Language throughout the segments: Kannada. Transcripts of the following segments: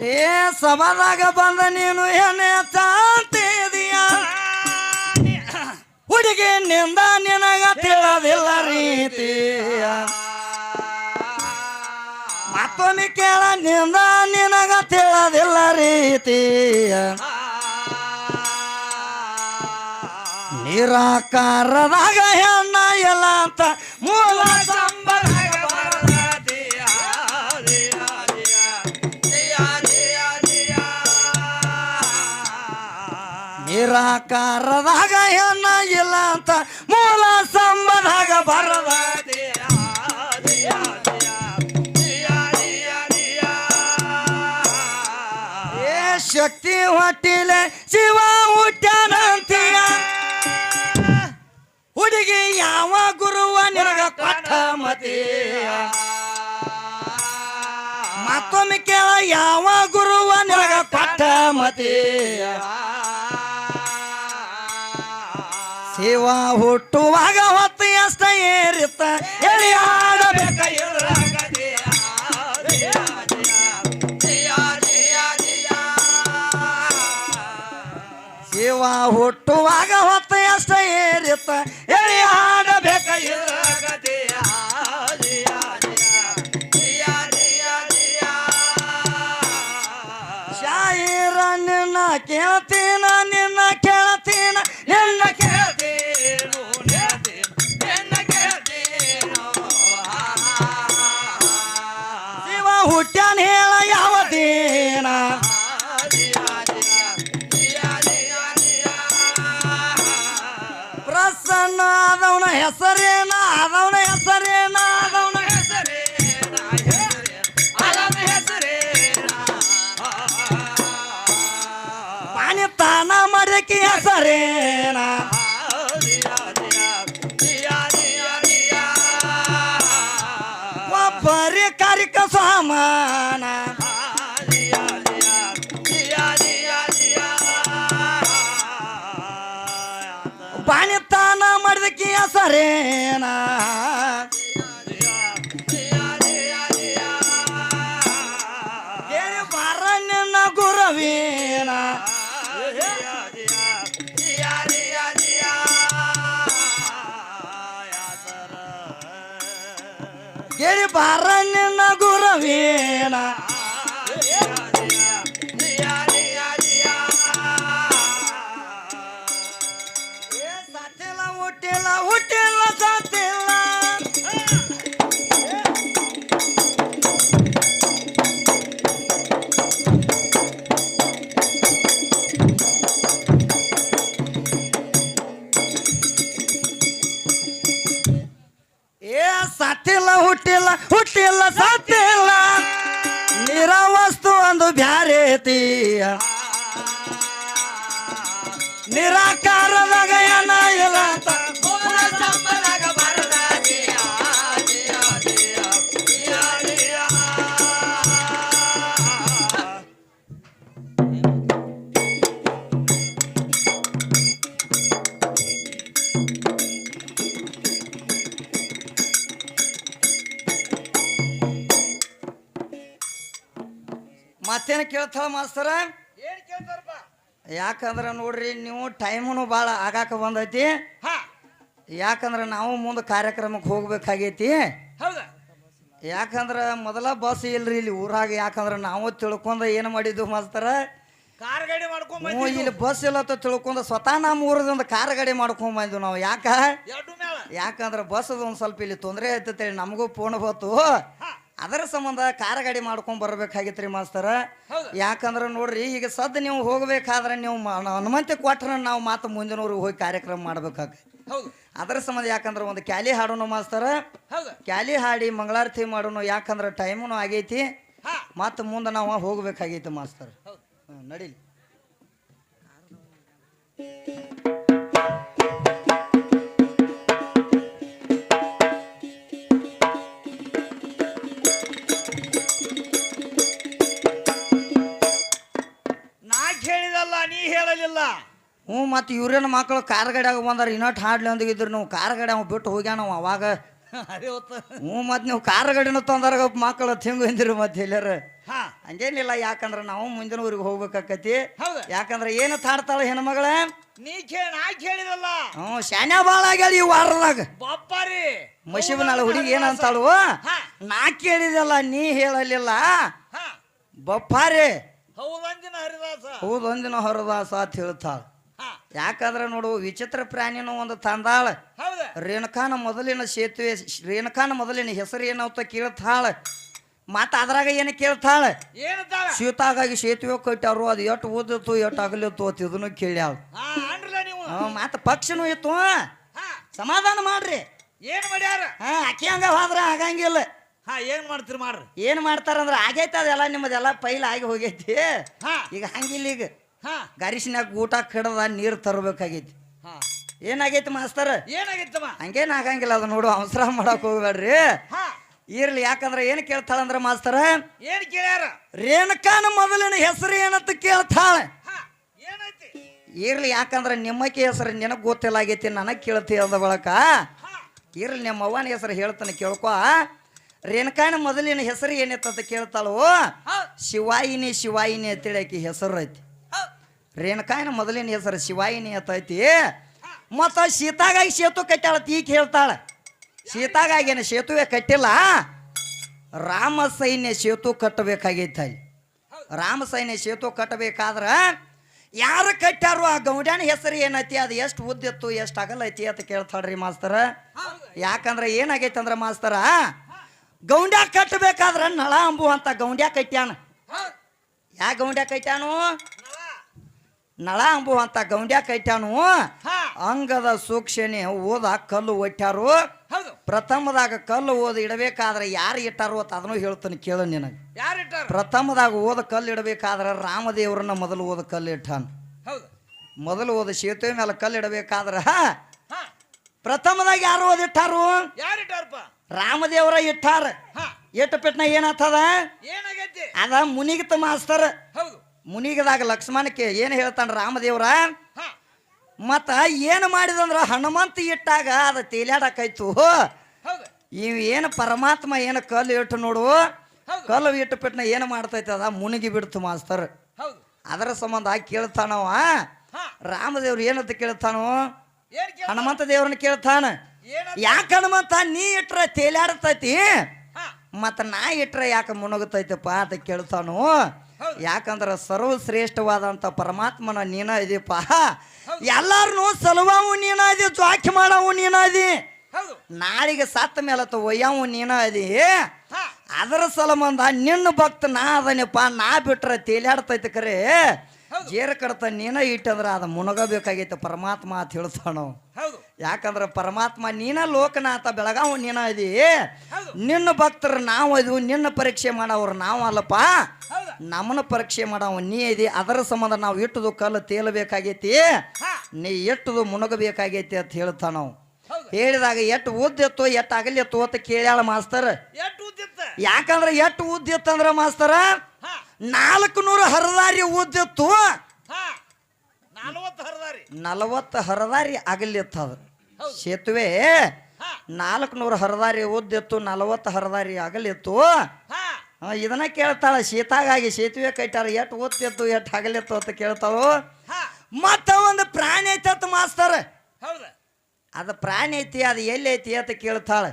ಏ ಸಭಾದಾಗ ಬಂದ ನೀನು ಏನೇ ತಾಂತಿದೀಯ? ಹುಡುಗಿ ನಿಂದ ನಿನಗ ತಿಳಿದಿಲ್ಲ ರೀತಿಯ. ಮತ್ತೊಮ್ಮೆ ಕೇಳ, ನಿಂದ ನಿನಗ ತಿಳಿದಿಲ್ಲ ರೀತಿಯ. ನಿರಾಕಾರದಾಗ ಹೆಣ್ಣ ಎಲ್ಲ ಅಂತ ಮೂಲ ನಿರಾಕಾರದಾಗ ಏನ ಇಲ್ಲ ಅಂತ ಮೂಲ ಸಂಬಂಧಾಗ ಬರದ ಏ ಶಕ್ತಿ ಹೊಟ್ಟಿಲೆ ಶಿವ ಹುಟ್ಟ್ಯಾನಂತೀಯ ಹುಡುಗಿ ಯಾವ ಗುರುವ ನಿನಗ ಕೊಟ್ಟ ಮತೀಯ. ಮತ್ತೊಮ್ಮೆ ಕೇಳ ಯಾವ ಗುರುವ ನಿನಗ ಕೊಟ್ಟ ಮತೀಯ. ಶಿವ ಹುಟ್ಟುವಾಗ ಹೊತ್ತು ಅಷ್ಟ ಏರಿತ್ತ. ಹೇಳಿ ಆಡಬೇಕ ಶಿವ ಹುಟ್ಟುವಾಗ ಹೊತ್ತು ಅಷ್ಟ ಏರಿತ್ತ. ಎಳಿ ಆಡಬೇಕ ಶಾಯಿರ ನಿನ್ನ ಕೇಳ್ತೀನ ಹೇಳ ಯಾವ ದಿನ? ಪ್ರಸನ್ನ ಆದವನ ಹೆಸರೇನ? ಆದವನ ಹೆಸರೇನ? ಆದವನ ಪಾನಿ ತಾನ ಮಡಕಿ ಹೆಸರೇನ? ಮಾಡಿದಕ್ಕೆ ಹೆಸರೇನ ಕೇಳಿ ಬಾರ ನಿನ್ನ ಗುರವೀನ ಕೇಳಿ ಬಾರ ನಿನ್ನ ಗುರವೀನ ಹುಟ್ಟಿಲ್ಲ ಹುಟ್ಟಿಲ್ಲ ಸತ್ತಿಲ್ಲ ನಿರವಸ್ತು ಒಂದು ಬ್ಯಾರೇತಿ ನಿರಾಕಾರದಾಗ ಮತ್ತೇನು ಕೇಳ್ತಾಳ ಮಾಸ್ತರ? ಏನ್ ಕೇಳ್ತಾರಪ್ಪ? ಯಾಕಂದ್ರ ನೋಡ್ರಿ ನೀವು ಟೈಮನು ಭಾಳ ಆಗಾಕ ಬಂದೈತಿ. ಹಾ. ಯಾಕಂದ್ರ ನಾವು ಮುಂದೆ ಕಾರ್ಯಕ್ರಮಕ್ಕೆ ಹೋಗ್ಬೇಕಾಗೈತಿ. ಹೌದಾ? ಯಾಕಂದ್ರ ಮೊದಲ ಬಸ್ ಇಲ್ರಿ ಇಲ್ಲಿ ಊರಾಗ ಯಾಕಂದ್ರ ನಾವು ತಿಳ್ಕೊಂಡ ಏನು ಮಾಡಿದ್ವು ಮಾಸ್ತರ? ಕಾರ್ ಗಾಡಿ ಮಾಡ್ಕೊಂಡ್ ಹ್ಞೂ ಇಲ್ಲಿ ಬಸ್ ಇಲ್ಲ ಅಂತ ತಿಳ್ಕೊಂಡ ಸ್ವತಃ ನಮ್ಮ ಊರದೊಂದು ಕಾರ್ ಗಾಡಿ ಮಾಡ್ಕೊಂಡ್ ಬಂದ್ವಿ ನಾವು. ಯಾಕ? ಎರಡು ಮೇಳ ಯಾಕಂದ್ರ ಬಸ್ ಒಂದು ಸ್ವಲ್ಪ ಇಲ್ಲಿ ತೊಂದರೆ ಐತೇಳಿ ನಮಗೂ ಫೋನ್ ಬಂತು ಹಾ. ಅದರ ಸಂಬಂಧ ಕಾರಗಡಿ ಗಾಡಿ ಮಾಡ್ಕೊಂಡ್ ಬರ್ಬೇಕಾಗಿತ್ರಿ ಮಾಸ್ತರ. ಯಾಕಂದ್ರೆ ನೋಡ್ರಿ ಈಗ ಸದ್ ನೀವು ಹೋಗ್ಬೇಕಾದ್ರೆ ನೀವು ಅನುಮತಿ ಕೊಟ್ಟರೆ ಕೊಟ್ರ ನಾವು ಮಾತು ಮುಂದಿನವ್ರಿಗೆ ಹೋಗಿ ಕಾರ್ಯಕ್ರಮ ಮಾಡ್ಬೇಕಾಗ ಅದರ ಸಂಬಂಧ ಯಾಕಂದ್ರೆ ಒಂದು ಕ್ಯಾಲಿ ಹಾಡೋನು ಮಾಸ್ತರ. ಕ್ಯಾಲಿ ಹಾಡಿ ಮಂಗಳಾರತಿ ಮಾಡೋನು ಯಾಕಂದ್ರೆ ಟೈಮುನು ಆಗೈತಿ. ಮತ್ತು ಮುಂದೆ ನಾವು ಹೋಗ್ಬೇಕಾಗೈತಿ ಮಾಸ್ತರ್. ನಡೀಲಿ. ಮತ್ತು ಇವ್ರೇನ ಮಕ್ಕಳು ಕಾರ್ ಗಡ್ಯಾಗ ಬಂದಾರ ಇನ್ನೊಟ್ಟು ಹಾಡ್ಲಿ ಅಂದಿದ್ರು ನಾವು ಕಾರ್ ಗಡಿಯ ಅವ ಬಿಟ್ಟು ಹೋಗ್ಯಾನ ಅವ ಅವಾಗ. ಹ್ಞೂ ಮತ್ತು ನೀವು ಕಾರ್ ತಂದರ ತಂದಾರ ಮಕ್ಕಳು ತಿಂಗು ಹಿಂದಿರು ಮತ್ತೆ ಎಲ್ಲಾರ. ಹಾ. ಹಂಗೇನಿಲ್ಲ ಯಾಕಂದ್ರೆ ನಾವು ಮುಂದಿನ ಊರಿಗೆ ಹೋಗ್ಬೇಕಾಕತಿ. ಯಾಕಂದ್ರೆ ಏನು ತಾಡ್ತಾಳ ಹೆಣ್ಮಗಳ? ನೀ ಕೇಳ ನಾ ಕೇಳಿದಲ್ಲ. ಹ್ಞೂ ಶಾನ್ಯ ಭಾಳ ಆಗ್ಯಾಳ ಈ ವಾರದಾಗ. ಬಪ್ಪಾರಿ. ಮಶಿಬನಾಳ ಹುಡುಗಿ ಏನಂತಾಳು. ನಾ ಕೇಳಿದಲ್ಲ ನೀ ಹೇಳಲಿಲ್ಲ. ಬಪ್ಪಾರಿ. ಹೌದೊಂದಿನ ಹರಿದಾಸ. ಹೌದೊಂದಿನ ಹರಿದಾಸ ಅಂತ ಹೇಳ್ತಾಳ. ಯಾಕಂದ್ರೆ ನೋಡು ವಿಚಿತ್ರ ಪ್ರಾಣಿನೂ ಒಂದು ತಂದಾಳ. ರೇಣುಕಾನ ಮೊದಲಿನ ಸೇತುವೆ ರೇಣುಕಾನ ಮೊದಲಿನ ಹೆಸರು ಏನಂತ ಕೇಳ್ತಾಳ. ಮತ್ತ ಅದ್ರಾಗ ಏನು ಕೇಳ್ತಾಳ? ಶೀತಾಗಾಗಿ ಸೇತುವೆ ಕಟ್ಟಾರು ಅದು ಎಷ್ಟು ಓದಿತ್ತು ಎಷ್ಟು ಅಗಲಿತ್ತು ಅಂತ ಇದನ್ನು ಕೇಳ್ಯಾಳ. ಮತ್ತ ಪಕ್ಷನೂ ಇತ್ತು ಸಮಾಧಾನ ಮಾಡ್ರಿ. ಏನ್ ಮಾಡ್ಯಾರ? ಹಾ ಅಕ್ಕಿ ಹಂಗ ಹೋದ್ರ ಆಗಂಗಿಲ್ಲ. ಹಾ ಏನ್ ಮಾಡ್ತೀರಿ ಮಾಡ್ರಿ ಏನ್ ಮಾಡ್ತಾರಂದ್ರ ಆಗೈತೆ ಅದೆಲ್ಲ ನಿಮ್ಮದೆಲ್ಲ ಪೈಲ್ ಆಗಿ ಹೋಗೈತಿ. ಈಗ ಹಂಗಿಲ್ಲ ಈಗ. ಗರಿಸಿನಾಗ ಊಟ ಕಡದ ನೀರು ತರಬೇಕಾಗೈತಿ. ಏನಾಗೈತಿ ಮಾಸ್ತರ್? ಏನಾಗಿತ್ತಮ್ಮ ಹಂಗೇನು ಆಗಂಗಿಲ್ಲ ಅದು ನೋಡು ಅವಸರ ಮಾಡಕ್ ಹೋಗ್ಬೇಡ್ರಿ. ಇರ್ಲಿ ಯಾಕಂದ್ರೆ ಏನ್ ಕೇಳ್ತಾಳಂದ್ರ ಮಾಸ್ತರ? ಏನ್ ಕೇಳ್ಯಾರ? ರೇಣುಕಾನ ಮೊದಲಿನ ಹೆಸರು ಏನಂತ ಕೇಳ್ತಾಳೆ. ಇರ್ಲಿ ಯಾಕಂದ್ರೆ ನಿಮ್ಮಕ್ಕೆ ಹೆಸರು ನಿನಗ್ ಗೊತ್ತಿಲ್ಲ ಆಗೈತಿ ನನಗ್ ಕೇಳ್ತಿ ಅಂದ ಬಳಕ. ಇರ್ಲಿ ನಿಮ್ಮ ಅವ್ವನ ಹೆಸರು ಹೇಳ್ತಾನೆ ಕೇಳ್ಕೊ. ರೇಣುಕಾನ ಮೊದಲಿನ ಹೆಸರು ಏನೈತಂತ ಕೇಳ್ತಾಳು? ಹಾ ಶಿವಾಯಿನಿ ಶಿವಾಯಿನಿ ಅಂತೇಳಿ ಆಕಿ ಹೆಸರು ಐತಿ. ರೇಣುಕಾಯನ ಮೊದಲಿನ ಹೆಸರು ಶಿವಾಯಿನಿ ಅಂತ ಮತ್ತು ಸೀತಾಗಾಗಿ ಸೇತು ಕಟ್ಟಾಳ ತೀಕ್ ಹೇಳ್ತಾಳ. ಸೀತಾಗಾಗೇನು ಸೇತುವೆ ಕಟ್ಟಿಲ್ಲ. ರಾಮ ಸೈನ್ಯ ಸೇತು ಕಟ್ಟಬೇಕಾಗೈತೆ ಅಲ್ಲಿ. ರಾಮ ಸೈನ್ಯ ಸೇತು ಕಟ್ಟಬೇಕಾದ್ರೆ ಯಾರು ಕಟ್ಟಾರು ಆ ಗೌಡ್ಯಾನ ಹೆಸರು ಏನೈತಿ? ಅದು ಎಷ್ಟು ಉದ್ದಿತ್ತು ಎಷ್ಟು ಅಗಲ ಐತಿ ಅಂತ ಕೇಳ್ತಾಳ್ರಿ ಮಾಸ್ತರ. ಯಾಕಂದ್ರೆ ಏನಾಗೈತೆ ಅಂದ್ರೆ ಮಾಸ್ತರ, ಗೌಂಡ್ಯ ಕಟ್ಟಬೇಕಾದ್ರೆ ನಳ ಅಂಬು ಅಂತ ಗೌಂಡ್ಯ ಕಟ್ಟ್ಯಾನ. ಯಾ ಗೌಂಡ್ಯ ಕಟ್ಯಾನು ನಳ ಅಂಬುವಂತ ಅಂಬು ಅಂತ ಗೌಂಡ್ಯ ಕೈಟಾನು ಅಂಗದ ಸೂಕ್ಷ್ಮನೆ ಓದ ಕಲ್ಲು ಒಟ್ಟಾರು ಪ್ರಥಮದಾಗ ಕಲ್ಲು ಓದ ಇಡಬೇಕಾದ್ರೆ ಯಾರು ಇಟ್ಟಾರು ಅಂತ ಅದನ್ನು ಹೇಳ್ತಾನೆ ಕೇಳು ನಿನಗೆ. ಪ್ರಥಮದಾಗ ಓದ ಕಲ್ಲು ಇಡಬೇಕಾದ್ರೆ ರಾಮದೇವ್ರನ್ನ ಮೊದಲು ಓದ ಕಲ್ಲು ಇಟ್ಟಾನ. ಮೊದಲು ಓದ ಸೇತುವೆ ಮೇಲೆ ಕಲ್ಲು ಇಡಬೇಕಾದ್ರೆ ಹಾ. ಪ್ರಥಮದಾಗ ಯಾರು ಓದಿಟ್ಟಾರು ರಾಮದೇವರ ಇಟ್ಟಾರ. ಎಟ್ಟು ಪೆಟ್ನ ಏನಾಗ್ತದ? ಏನಾಗೈತಿ? ಅದ ಮುನಿಗಿತ ಮಾಸ್ತರ್. ಹೌದು. ಮುನಿಗದಾಗ ಲಕ್ಷ್ಮಣಕ್ಕೆ ಏನು ಹೇಳ್ತಾನ ರಾಮದೇವ್ರ? ಮತ್ತ ಏನು ಮಾಡಿದಂದ್ರ ಹನುಮಂತ ಇಟ್ಟಾಗ ಅದು ತೇಲಾಡಕಾಯ್ತು ಇವ್ ಏನು ಪರಮಾತ್ಮ ಏನು ಕಲ್ಲು ಇಟ್ಟು ನೋಡು. ಕಲ್ಲು ಇಟ್ಟು ಪೆಟ್ನ ಏನು ಮಾಡ್ತೈತೆ ಅದ? ಮುನಿಗಿ ಬಿಡ್ತು ಮಾಸ್ತರ್. ಅದರ ಸಂಬಂಧ ಕೇಳ್ತಾನವ. ರಾಮದೇವ್ರು ಏನಂತ ಕೇಳ್ತಾನೋ? ಹನುಮಂತ ದೇವ್ರನ್ನ ಕೇಳ್ತಾನ. ಯಾಕೆ ಹನುಮಂತ? ನೀ ಇಟ್ರ ತೇಲಾಡತೈತಿ ಮತ್ತ ನಾ ಇಟ್ರ ಯಾಕೆ ಮುಣಗುತ್ತೈತಪ್ಪ ಅಂತ ಕೇಳ್ತಾನು. ಯಾಕಂದ್ರ ಸರ್ವಶ್ರೇಷ್ಠವಾದಂಥ ಪರಮಾತ್ಮನ ನೀನ ಇದೀಪ ಎಲ್ಲಾರನು ಸಲುವಾವು ನೀನ ಅದಿ ಜ್ವಾಕಿ ಮಾಡವು ನೀನ ಅದಿ ನಾಳಿಗೆ ಸತ್ತ ಮೇಲೆ ಒಯ್ಯವು ನೀನ ಅದಿ ಅದರ ಸಲಮಂದ ನಿನ್ನ ಭಕ್ತ ನಾ ಅದನಪ್ಪ ನಾ ಬಿಟ್ರೆ ತೇಲಾಡ್ತೈತಿ ಕರೆ. ಜೇರ ಕಡತ ನೀನ ಇಟ್ಟಂದ್ರೆ ಅದ ಮುಣಗಬೇಕಾಗೈತೆ ಪರಮಾತ್ಮ ಅಂತ ಹೇಳ್ತಾನು ಯಾಕಂದ್ರ ಪರಮಾತ್ಮ ನೀನ ಲೋಕನಾಥ ಬೆಳಗಾವ್ ನೀನ ಇದೀ ನಿನ್ನ ಭಕ್ತರು ನಾವು ಇದು ನಿನ್ನ ಪರೀಕ್ಷೆ ಮಾಡವ್ರು ನಾವು ಅಲ್ಲಪ್ಪ. ನಮ್ಮನ್ನ ಪರೀಕ್ಷೆ ಮಾಡವ ನೀ ಇದಿ ಅದರ ಸಂಬಂಧ ನಾವು ಇಟ್ಟದು ಕಲ್ಲು ತೇಲಬೇಕಾಗೈತಿ. ನೀ ಎಟ್ಟದು ಮುಣಗಬೇಕಾಗೈತಿ ಅಂತ ಹೇಳ್ತಾನೆ ನಾವು ಹೇಳಿದಾಗ ಎಷ್ಟು ಉದ್ದಿತ್ತು ಎಷ್ಟು ಅಗಲಿತ್ತು ಅಂತ ಕೇಳ್ಯಾಳ ಮಾಸ್ತರ್. ಯಾಕಂದ್ರೆ ಎಷ್ಟು ಉದ್ದಿತ್ತಂದ್ರ ಮಾಸ್ತರ ನಾಲ್ಕು ನೂರು ಹರದಾರಿ ಉದ್ದಿತ್ತು ನಲ್ವತ್ತು ಹರಿದಾರಿ. ನಲವತ್ತು ಹರದಾರಿ ಅಗಲಿತ್ತದ. ಸೇತುವೆ ಹಾ. ನಾಲ್ಕು ನೂರು ಹರದಾರಿ ಉದ್ದಿತ್ತು ನಲವತ್ತು ಹರದಾರಿ ಅಗಲಿತ್ತು ಹಾ. ಇದನ್ನ ಕೇಳ್ತಾಳ ಶೀತಾಗಾಗಿ ಸೇತುವೆ ಕಟ್ಟಾರ ಎಷ್ಟು ಓದ್ತಿತ್ತು ಎಷ್ಟು ಹಗಲಿತ್ತು ಅಂತ ಕೇಳ್ತಾವು ಹಾ. ಮತ್ತ ಒಂದು ಪ್ರಾಣಿ ಐತತ್ ಮಾಸ್ತರ್. ಅದು ಪ್ರಾಣಿ ಐತಿ ಅದು ಎಲ್ಲಿ ಐತಿ ಅಂತ ಕೇಳ್ತಾಳ.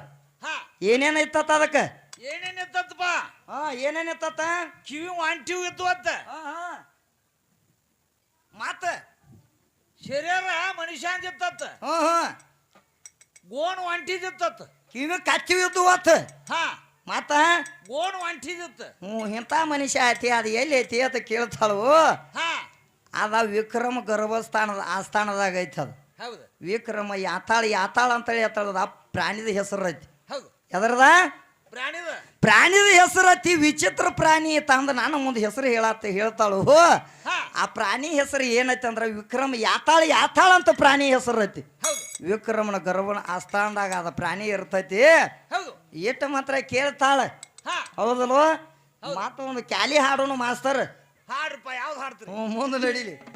ಏನೇನು ಐತತ್ ಅದಕ್ಕೆ? ಏನೇನ್ ಇತ್ತಪ್ಪ ಹಾ ಏನೇನ್ ಇತ್ತತ್ತ ಕಿವಿ ವಾಂಟಿವ್ ಇತ್ತು ಅಂತ. ಮತ್ತ ಶರೀರ ಮನುಷ್ಯ ಅಂದಿತ್ತತ್ತ ಹಾ ಹ್ಮ್. ಗೋಣ್ ಒಂಟಿದಿತ್ತತ್ತ ಕಿವಿ ಕಚ್ಚಿದ್ದು ಇದ್ದು ಅವತ್ತು ಹಾ. ಮತ್ತ? ಗೋಣ್ ಒಂಟಿದಿತ್ತ ಹ್ಞೂ ಇಂಥ ಮನುಷ್ಯ ಐತಿ ಅದು ಎಲ್ಲಿ ಐತಿ ಅಂತ ಕೇಳ್ತಾಳು? ಹಾ. ಅದ ವಿಕ್ರಮ ಗರ್ಭಸ್ಥಾನದ ಆಸ್ಥಾನದಾಗ ಐತಿ ಅದು. ಹೌದು. ವಿಕ್ರಮ ಯಾತಾಳ ಯಾತಾಳ ಅಂತೇಳಿ ಹೇಳ್ತಾಳದ ಆ ಪ್ರಾಣಿದ ಹೆಸರು ಐತಿ. ಹೌದು. ಎದರದ? ಪ್ರಾಣಿದ? ಪ್ರಾಣಿದ ಹೆಸರು ಅತಿ ವಿಚಿತ್ರ ಪ್ರಾಣಿ ತಂದ ನಾನು ಮುಂದೆ ಹೆಸರು ಹೇಳತ್ತ ಹೇಳ್ತಾಳು. ಆ ಪ್ರಾಣಿ ಹೆಸರು ಏನೈತಿ ಅಂದ್ರೆ ವಿಕ್ರಮ ಯಾತಾಳ ಯಾತಾಳ ಅಂತ ಪ್ರಾಣಿ ಹೆಸರು ಐತಿ. ವಿಕ್ರಮನ ಗರ್ಭನ ಆಸ್ಥಾನದಾಗ ಅದ ಪ್ರಾಣಿ ಇರ್ತೈತಿ. ಹೌದು. ಇಟ್ಟು ಮಾತ್ರ ಕೇಳ್ತಾಳ. ಹಾ. ಹೌದಲ್ವ? ಒಂದು ಕ್ಯಾಲಿ ಹಾಡೋನು ಮಾಸ್ತರ್. ಹಾಡ್ರಪ್ಪ ಯಾವ್ದು ಹಾಡ್ತೀರಿ? ಹ್ಞೂ ಮುಂದೆ ನಡೀಲಿ.